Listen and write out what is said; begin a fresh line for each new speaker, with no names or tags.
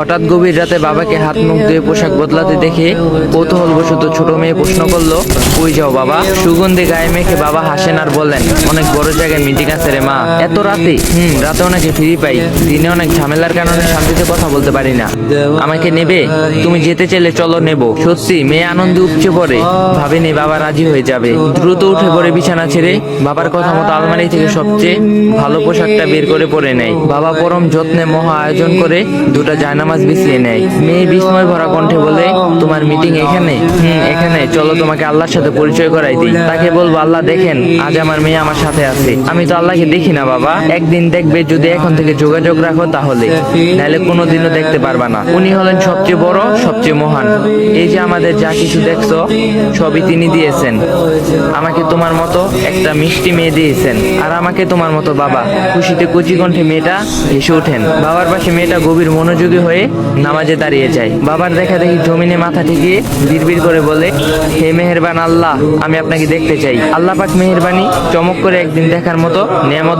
হঠাৎ গভীর রাতে বাবাকে হাত মুখ ধুয়ে পোশাক বদলাতে দেখে কৌতূহলবশত ছোট মেয়ে প্রশ্ন করল, কই যাও বাবা? সুগন্ধি গায়ে মেখে বাবা হাসেন আর বললেন, অনেক বড় জায়গায় মিটিং আছে রে মা। এত রাতে? হুম, রাতে অনেকে ফ্রি পাই। দিনে অনেক ঝামেলার কারণে শান্তিতে কথা বলতে পারি না। আমাকে নেবে? তুমি যেতে চাইলে চলো নেব। সত্যি, মেয়ে আনন্দে উপচে পড়ে। ভাবেনি বাবা রাজি হয়ে যাবে। দ্রুত উঠে পড়ে বিছানা ছেড়ে বাবার কথা মতো আলমারি থেকে সবচেয়ে ভালো পোশাকটা বের করে পরে নেয়। বাবা পরম যত্নে মহা আয়োজন করে দুটা দুটো জায়নামাজ বিছিয়ে নেয়। মেয়ে বিস্ময় ভরা কণ্ঠে বলে, তোমার মিটিং এখানে? হুম, এখানে। চলো তোমাকে আল্লাহর সাথে পরিচয় করাই দিই। তাকে বলব, আল্লাহ, দেখেন, আজ আমার মেয়ে আমার সাথে আছে। আমি তো আল্লাহকে দেখি না, বাবা। একদিন দেখবে যদি এখন থেকে যোগাযোগ রাখো তাহলে। নাহলে কোনোদিনও দেখতে পারবা না। উনি হলেন সবচেয়ে বড়, সবচেয়ে মহান। এই যে আমাদের যা কিছু দেখছ, সবই তিনি দিয়েছেন। আমাকে তোমার মতো একটা মিষ্টি মেয়ে দিয়েছেন। আর আমাকে তোমার মতো বাবা। খুশিতে কচি কণ্ঠে মেয়েটা হেসে ওঠেন। বাবার পাশে মেয়েটা গভীর মনোযোগী হয়ে নামাজে দাঁড়িয়ে যায়। বাবার দেখা দেখি জমিনে মাথা ঠেকিয়ে বিড়বিড় করে বলে, হে মেহেরবান আল্লাহ, আমি আপনাকে দেখতে চাই। আল্লাহ পাক মেহেরবানি চমক করে একদিন দেখার মতো নিয়ামত